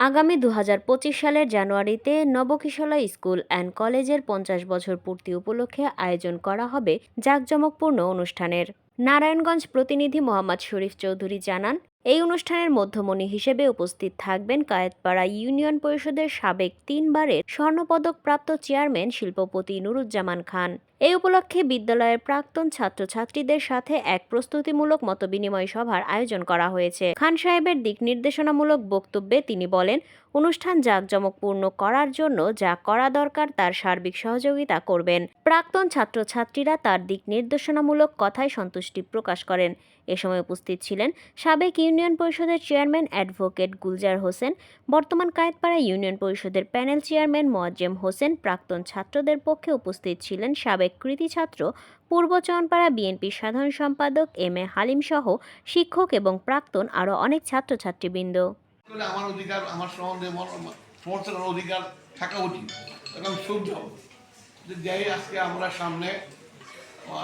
আগামী দু হাজার পঁচিশ সালের জানুয়ারিতে নবকিশলা স্কুল অ্যান্ড কলেজের পঞ্চাশ বছর পূর্তি উপলক্ষে আয়োজন করা হবে জাঁকজমকপূর্ণ অনুষ্ঠানের। নারায়ণগঞ্জ প্রতিনিধি মোহাম্মদ শরীফ চৌধুরী জানান, এই অনুষ্ঠানের মধ্যমণি হিসেবে উপস্থিত থাকবেন কায়েতপাড়া ইউনিয়ন পরিষদের সাবেক তিনবারের স্বর্ণপদক প্রাপ্ত চেয়ারম্যান শিল্পপতি নুরুজ্জামান খান। এই উপলক্ষে বিদ্যালয়ের প্রাক্তন ছাত্রছাত্রীদের সাথে এক প্রস্তুতিমূলক মতবিনিময় সভার আয়োজন করা হয়েছে। খান সাহেবের দিক নির্দেশনামূলক বক্তব্যে তিনি বলেন, অনুষ্ঠান জাঁকজমকপূর্ণ করার জন্য যা করা দরকার তার সার্বিক সহযোগিতা করবেন। প্রাক্তন ছাত্রছাত্রীরা তার দিক নির্দেশনামূলক কথায় সন্তুষ্টি প্রকাশ করেন। এ সময় উপস্থিত ছিলেন সাবেক ইউনিয়ন পরিষদের চেয়ারম্যান অ্যাডভোকেট গুলজার হোসেন, বর্তমান কায়েতপাড়া ইউনিয়ন পরিষদের প্যানেল চেয়ারম্যান মোয়াজ্জেম হোসেন, প্রাক্তন ছাত্রদের পক্ষে উপস্থিত ছিলেন সাবেক কৃতি ছাত্র পূর্ব চরণপাড়া বিএনপির সাধারণ সম্পাদক এম এ হালিম সহ শিক্ষক এবং প্রাক্তন আরও অনেক ছাত্রছাত্রীবৃন্দ। আমার অধিকার আমার করার অধিকার থাকা উচিত। এবং যে যাই আজকে আমরা সামনে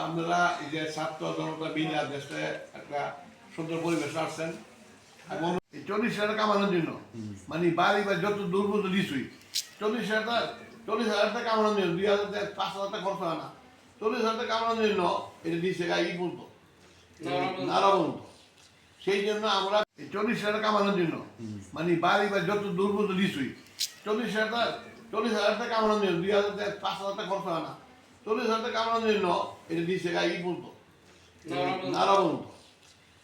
আমরা এই যে ছাত্র জনতা বিনা দেশে একটা সুন্দর পরিবেশ আসছেন। এবং চল্লিশ টাকা কামানোর জন্য। মানে বাড়ি বা যত দূর পর্যন্ত দিছুই চল্লিশ হাজার টাকা চল্লিশ হাজার টাকা কামানোর জন্য দুই হাজার টাকা পাঁচ হাজার টাকা খরচ হয় না। চল্লিশ হাজার টাকা কামানোর জন্য এটা দিচ্ছে ই বলতো নারা বলতো সেই জন্য আমরা চল্লিশ হাজার টাকা কামানোর জন্য মানে বাড়ি বা যত দূর পর্যন্ত চল্লিশ হাজার টাকা চল্লিশ হাজার টাকা কামানোর জন্য দুই হাজার টাকা পাঁচ হাজার টাকা খরচ হয় না। চল্লিশ হাজার টাকা কামানোর জন্য এটা দিচ্ছে ই বলতো নারা বলতো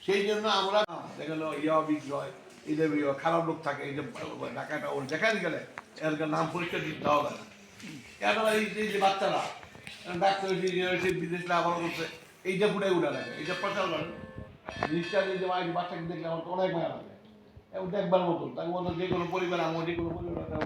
সেই জন্য আমরা দেখাল ইয়া বিজয় এদের খারাপ লোক থাকে এই যে ঢাকাটা ওর দেখাতে গেলে এর নাম পরীক্ষা দিতে হবে কেন এই যে- বাচ্চারা ডাক্তার বিদেশ আবার করছে এইটা ফুটে উঠে লাগে এইটা প্রচার করে। জিনিসটা যে বাচ্চাকে দেখলে আমার অনেক মায়া লাগে। এবং দেখবার মতন, তাকে বলতো যে কোনো পরিবার, আমার যে কোনো পরিবার